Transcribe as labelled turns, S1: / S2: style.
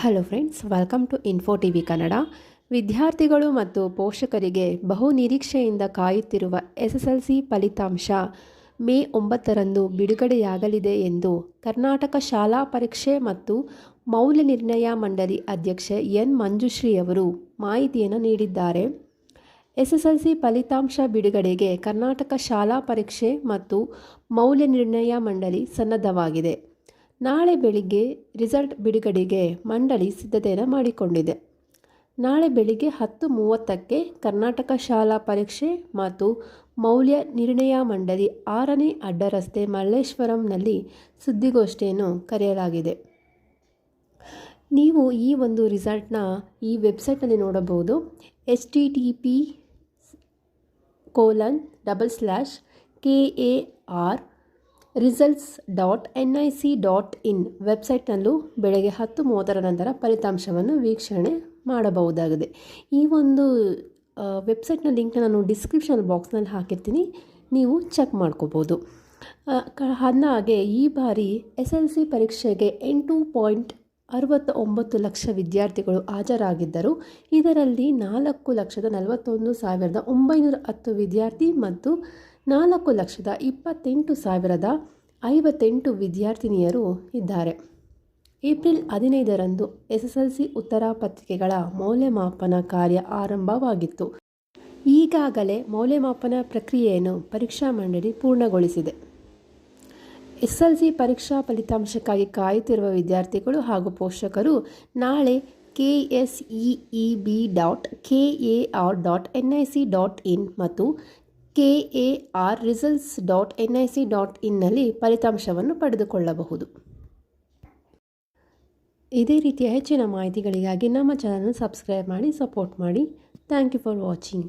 S1: Hello friends welcome to info T V Kannada ವಿದ್ಯಾರ್ಥಿಗಳು ಮತ್ತು ಪೋಷಕರಿಗೆ ಬಹು ನಿರೀಕ್ಷೆಯಿಂದ ಕಾಯುತ್ತಿರುವ ಎಸ್ ಎಸ್ ಎಲ್ ಸಿ ಫಲಿತಾಂಶ ಮೇ ಒಂಬತ್ತರಂದು ಬಿಡುಗಡೆಯಾಗಲಿದೆ ಎಂದು ಕರ್ನಾಟಕ ಶಾಲಾ ಪರೀಕ್ಷೆ ಮತ್ತು ಮೌಲ್ಯ ನಿರ್ಣಯ ಮಂಡಳಿ ಅಧ್ಯಕ್ಷೆ ಎನ್ ಮಂಜುಶ್ರೀ ಅವರು ಮಾಹಿತಿಯನ್ನು ನೀಡಿದ್ದಾರೆ. ಎಸ್ ಎಸ್ ಎಲ್ ಸಿ ಫಲಿತಾಂಶ ಬಿಡುಗಡೆಗೆ ಕರ್ನಾಟಕ ಶಾಲಾ ಪರೀಕ್ಷೆ ಮತ್ತು ಮೌಲ್ಯ ನಿರ್ಣಯ ಮಂಡಳಿ ಸನ್ನದ್ಧವಾಗಿದೆ. ನಾಳೆ ಬೆಳಿಗ್ಗೆ ರಿಸಲ್ಟ್ ಬಿಡುಗಡೆಗೆ ಮಂಡಳಿ ಸಿದ್ಧತೆಯನ್ನು ಮಾಡಿಕೊಂಡಿದೆ. ನಾಳೆ ಬೆಳಿಗ್ಗೆ ಹತ್ತು ಮೂವತ್ತಕ್ಕೆ ಕರ್ನಾಟಕ ಶಾಲಾ ಪರೀಕ್ಷೆ ಮತ್ತು ಮೌಲ್ಯ ನಿರ್ಣಯ ಮಂಡಳಿ ಆರನೇ ಅಡ್ಡರಸ್ತೆ ಮಲ್ಲೇಶ್ವರಂನಲ್ಲಿ ಸುದ್ದಿಗೋಷ್ಠಿಯನ್ನು ಕರೆಯಲಾಗಿದೆ. ನೀವು ಈ ಒಂದು ರಿಸಲ್ಟ್ನ ಈ ವೆಬ್ಸೈಟ್ನಲ್ಲಿ ನೋಡಬಹುದು. H T T P colon double slash K A R results dot N I C dot in ವೆಬ್ಸೈಟ್ನಲ್ಲೂ ಬೆಳಗ್ಗೆ ಹತ್ತು ಮೂವತ್ತರ ನಂತರ ಫಲಿತಾಂಶವನ್ನು ವೀಕ್ಷಣೆ ಮಾಡಬಹುದಾಗಿದೆ. ಈ ಒಂದು ವೆಬ್ಸೈಟ್ನ ಲಿಂಕ್ನ ನಾನು ಡಿಸ್ಕ್ರಿಪ್ಷನ್ ಬಾಕ್ಸ್ನಲ್ಲಿ ಹಾಕಿರ್ತೀನಿ. ನೀವು ಚೆಕ್ ಮಾಡ್ಕೋಬೋದು. ಹಾಗೆ ಈ ಬಾರಿ ಎಸ್ ಎಲ್ ಸಿ ಪರೀಕ್ಷೆಗೆ ಎಂಟು ಪಾಯಿಂಟ್ ಅರವತ್ತ ಒಂಬತ್ತು ಲಕ್ಷ ವಿದ್ಯಾರ್ಥಿಗಳು ಹಾಜರಾಗಿದ್ದರು. ಇದರಲ್ಲಿ ನಾಲ್ಕು ಲಕ್ಷದ ನಲವತ್ತೊಂದು ಸಾವಿರದ ಒಂಬೈನೂರ ಹತ್ತು ವಿದ್ಯಾರ್ಥಿ ಮತ್ತು ನಾಲ್ಕು ಲಕ್ಷದ ಇಪ್ಪತ್ತೆಂಟು ಸಾವಿರದ ಐವತ್ತೆಂಟು ವಿದ್ಯಾರ್ಥಿನಿಯರು ಇದ್ದಾರೆ. ಏಪ್ರಿಲ್ ಹದಿನೈದರಂದು ಎಸ್ ಎಸ್ ಎಲ್ ಸಿ ಉತ್ತರ ಪತ್ರಿಕೆಗಳ ಮೌಲ್ಯಮಾಪನ ಕಾರ್ಯ ಆರಂಭವಾಗಿತ್ತು. ಈಗಾಗಲೇ ಮೌಲ್ಯಮಾಪನ ಪ್ರಕ್ರಿಯೆಯನ್ನು ಪರೀಕ್ಷಾ ಮಂಡಳಿ ಪೂರ್ಣಗೊಳಿಸಿದೆ. ಎಸ್ ಎಲ್ ಸಿ ಪರೀಕ್ಷಾ ಫಲಿತಾಂಶಕ್ಕಾಗಿ ಕಾಯುತ್ತಿರುವ ವಿದ್ಯಾರ್ಥಿಗಳು ಹಾಗೂ ಪೋಷಕರು ನಾಳೆ K S E B dot K A R dot N I C dot in ಮತ್ತು K A R results dot N I C dot ಇನ್ನಲ್ಲಿ ಫಲಿತಾಂಶವನ್ನು ಪಡೆದುಕೊಳ್ಳಬಹುದು. ಇದೇ ರೀತಿಯ ಹೆಚ್ಚಿನ ಮಾಹಿತಿಗಳಿಗಾಗಿ ನಮ್ಮ ಚಾನಲ್ ಸಬ್ಸ್ಕ್ರೈಬ್ ಮಾಡಿ ಸಪೋರ್ಟ್ ಮಾಡಿ. Thank you for watching